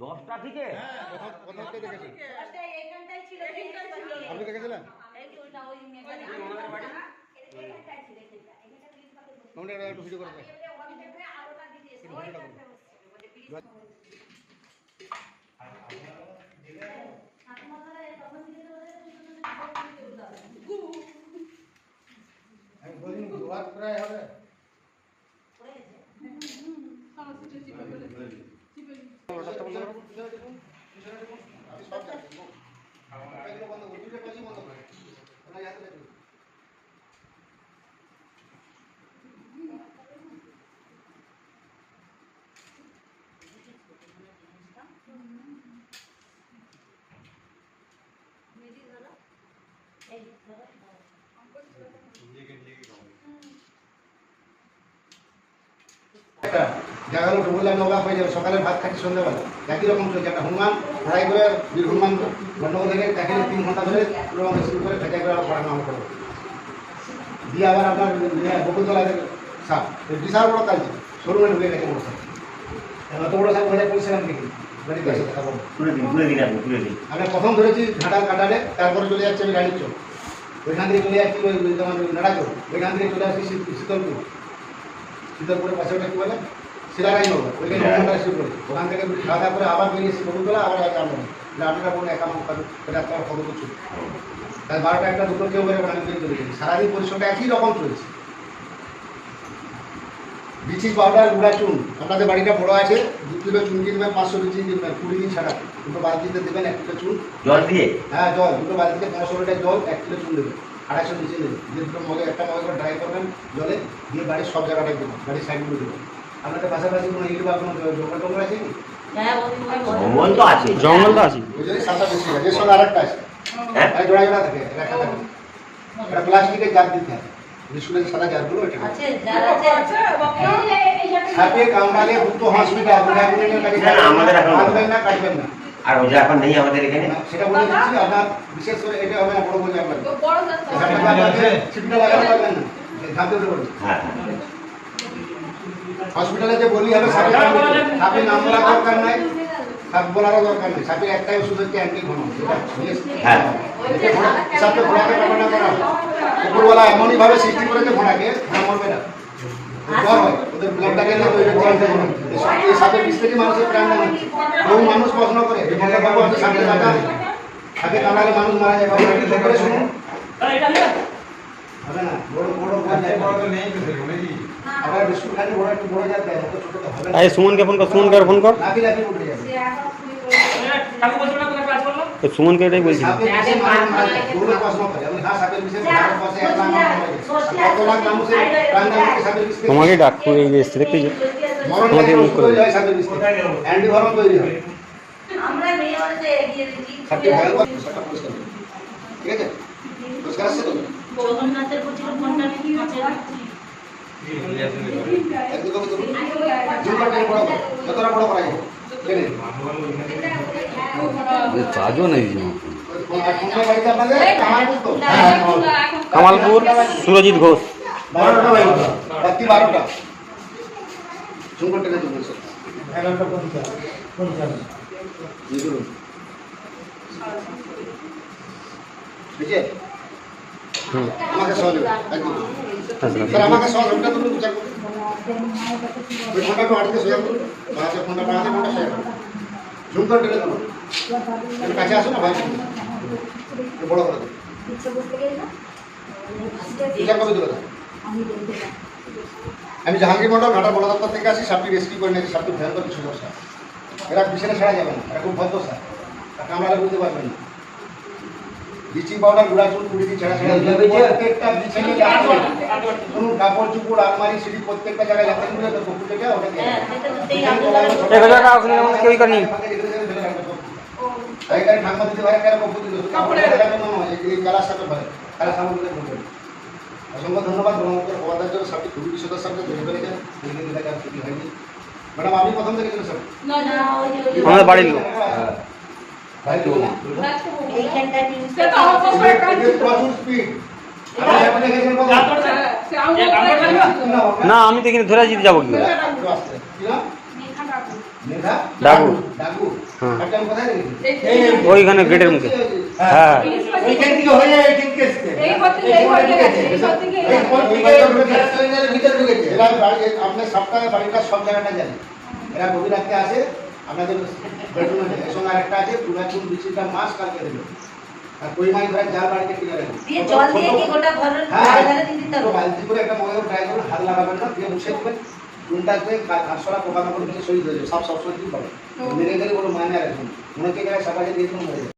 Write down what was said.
দশটা থেকে? আপনি দেখেছিলেন? এই যে ওইটা ওই মেয়েটা এইখানটায় ছিল, এইখানটায়। এইখানটা ব্রিজ পাশে বসে। তোমরা এটা একটু ভিডিও করে প্রায় হবে। পড়ে গেছে। ওটা বন্ধ করো আমি সব জানি এগুলো বন্ধ করো দুটো পাশে বন্ধ করো ওনা হাতে দেখুন এই ধরো, ধরো। একটা দেখা গেলো ডুবুল আমি অবাক হয়ে যাবে। সকালে ভাত খাচ্ছি সন্ধ্যাবেলা। একই রকম চলছে। একটা হনুমান লড়াই করে বীর হনুমান গন্ডগোল থেকে তাকে তিন ঘণ্টা ধরে পুরো শুরু করে ভেজাই করে আবার পড়ানো আমার করব দিয়ে আবার আপনার বকুলতলা সাপ। বিশাল বড় কাজ শোরুমে ঢুকে গেছে বড় সাপ অত বড় সাপ ভেজা পরিছিলাম দেখি বাড়িতে এসে দেখা পাবো তুলে দিন তুলে দিন আপনি তুলে দিন। আমি প্রথম ধরেছি ঘাটাল কাটালে তারপরে চলে যাচ্ছি আমি গাড়ির চোখ ওইখান থেকে চলে যাচ্ছি ওই তোমার নাড়া চোখ ওইখান থেকে চলে আসছি শীত- শীতলপুর। শীতলপুরের পাশে ওটা কি বলে? নগর। ওইখানে শুরু করি ওখান থেকে খাওয়া করে আবার বকুলতলা আবার আমরা আপনারা একা এটা তাই বারোটা একটা দুটো কেউ বেরোবে আমি বেরিয়ে চলে গেছি। সারাদিন পরিশ্রমটা একই রকম চলছে। বিচি পাউডার গুঁড়া চুন। আপনাদের বাড়িটা বড় আছে দু কিলো চুন কিনবেন পাঁচশো বিচি কিনবেন কুড়ি দিন ছাড়া। দুটো বালতিতে দেবেন এক কিলো চুন। জল দিয়ে? হ্যাঁ জল। দুটো বালতিতে পনেরোশো লিটার জল এক কিলো চুন দেবেন। আড়াইশো নিচে দিয়ে দুটো মগে একটা মগে করে ড্রাই করবেন জলে দিয়ে বাড়ির সব জায়গাটায় দেবেন বাড়ির সাইডগুলো দেবেন। আপনাদের পাশাপাশি কোনো ইট বা কোনো জঙ্গল টঙ্গল আছে কি? হ্যাঁ, জঙ্গল তো আছে জঙ্গল তো আছে ওই জন্যই সাঁতার বেশি হয় সঙ্গে আরেকটা আছে। হ্যাঁ। আর জোড়া জোড়া থাকে রাখা থাকে। একটা প্লাস্টিকের জার দিতে হয়। স্কুলের সাদা জারগুলো আছে, যার আছে। এই যে, এই যে, সাপে কামড়ালে দুটো হসপিটাল না, আমাদের এখন- কাটবেন না কাটবেন না। আর ওটা এখন নেই আমাদের এখানে। সেটা বলে দিচ্ছি আপনার বিশেষ করে এটা হবে না বড় বলে আপনার বড়। যাচ্ছে লাগাতে পারবেন না। ধাপে উঠে পড়বে। হ্যাঁ হ্যাঁ। হসপিটালে যে বলি হবে সাপে সাপে নাম বলার দরকার নাই সাপ বলারও দরকার নেই। সাপের একটাই ওষুধ হচ্ছে অ্যান্টি ঘন হ্যাঁ। এটা ঘোড়াকে ব্যবহার করা উপরওয়ালা এমনই ভাবে সৃষ্টি করেছে ঘোড়াকে ঘোড়া মরবে না। জ্বর হয় ওদের ব্লাডটাকে না তৈরি করতে হবে এই সাপের বিষ থেকে মানুষের প্রাণ নেওয়া হচ্ছে বহু মানুষ প্রশ্ন করে যে মনে বাবু আপনি সাপে কাটা সাপে কাটালে মানুষ মারা যায় বাবু একটু করে। শুনুন হবে না বড় বড় বড় আবার বিস্কুট খালি বড় একটু বড় যাতে অত ছোট তো হবে না এই সুমনকে ফোন কর সুমনকে ফোন কর লাফি লাফি উঠে যাবে সে এখন শুরু করে- তো সুমনকে এটাই বলছি সাপের বিষে মানুষ মারা যায় দৌড়ে প্রশ্ন করে আমি হ্যাঁ সাপের বিষে ভারত পাশে এক লাখ মানুষ মারা গেছে কত লাখ মানুষের প্রাণ যাচ্ছে সাপের বিষ থেকে? তোমাকে ডাকবো এই যে এসছে দেখতে যে মরণ তোমাকে লাগে মুখ করে তৈরি হয় সাপের বিষ থেকে। অ্যান্টিভরম তৈরি হয় আমরা মেয়ে মানুষে এগিয়ে দিচ্ছি। সাপটি ভয়ঙ্কর সাপটা পরিষ্কার করুন। ঠিক আছে পরিষ্কার আসছে তো জগন্নাথের বলছিল ফোনটা নাকি কাছে রাখছি। একদম কপি করুন জুম করে টেনে বড় করুন। যতটা বড় করা যায় টেনে চার্জও নেই কামালপুর সুরজিৎ ঘোষ। করে আমাকে সহযোগ হ্যাঁ আমাকে সহযোগটা করুন বিচার করুন ওই ফোনটা আটকে সোজা বাড়াতে ফোনটা বাড়াতে ফোনটা সোজা করুন জুম করে কাছে আসুন না ভাই বড় করে আমি জাহাঙ্গীর মন্ডল ঘাটা বড় দপ্তর থেকে আসি সাপটি রেস্কিউ করে নিয়েছি। সাপটি ভয়ঙ্কর কিছু দশা এরা পিছনে ছাড়া যাবে না। এরা খুব ভদ্র সাপ আর কামড়ালে বুঝতে পারবেন না। ব্লিচিং পাউডার গুঁড়া চুন কুড়ি দিন ছাড়া ছাড়া প্রত্যেকটা ব্লিচিং শুনুন কাপড় চুপড় আলমারি সিঁড়ি প্রত্যেকটা জায়গায় লেখান করে তো কুকুর থেকে ওটা হ্যাঁ, ঠাকুমা দিতে পারে কেন দিল এই- কালার সাথে পারে কালার সামগ্রী অসংখ্য ধন্যবাদ ব্রহ্মপুত্র জন্য সাথে খুবই বিশদার ধরে ফেলেছেন কাজ ছুটি হয়নি। ম্যাডাম আপনি প্রথম দেখেছিলেন স্যার না, ওই যে- আমাদের বাড়ির লোক। না। আমি তো এখানে ধরে যেতে যাব কি ডাকু। ডাকু হ্যাঁ। ওইখানে গেটের মুখে। হ্যাঁ। ওইখান থেকে হয়ে এখানকে এসছে এই পথ এই পথে গেছে। এই পথ এই এই ভিতরে ঢুকেছে। এরা বাড়ি- সপ্তাহে বাড়িটা সব জায়গাটা জানে। এরা গভীর রাত্রে আসে আপনাদের বেডরুমে আরেকটা আছে পুরাতন বিচিটা মাছ কালকে দিল। আর পরিমাণ ধরে যার বাড়িতে কিনে রাখবে দিয়ে জল দিয়ে কি গোটা ঘরের হ্যাঁ, দিতে হবে? বালতি করে একটা মগে ট্রাই করুন হাত লাগাবেন না দিয়ে মুছে দেবেন। করে আটশোটা পোকা মাকড় দিয়ে শরীর হয়ে যাবে। সব সবসময় কি পাবে মেরে গেলে কোনো মানে আর এখন। মনে হচ্ছে সাবাজে দিয়ে যে যাবে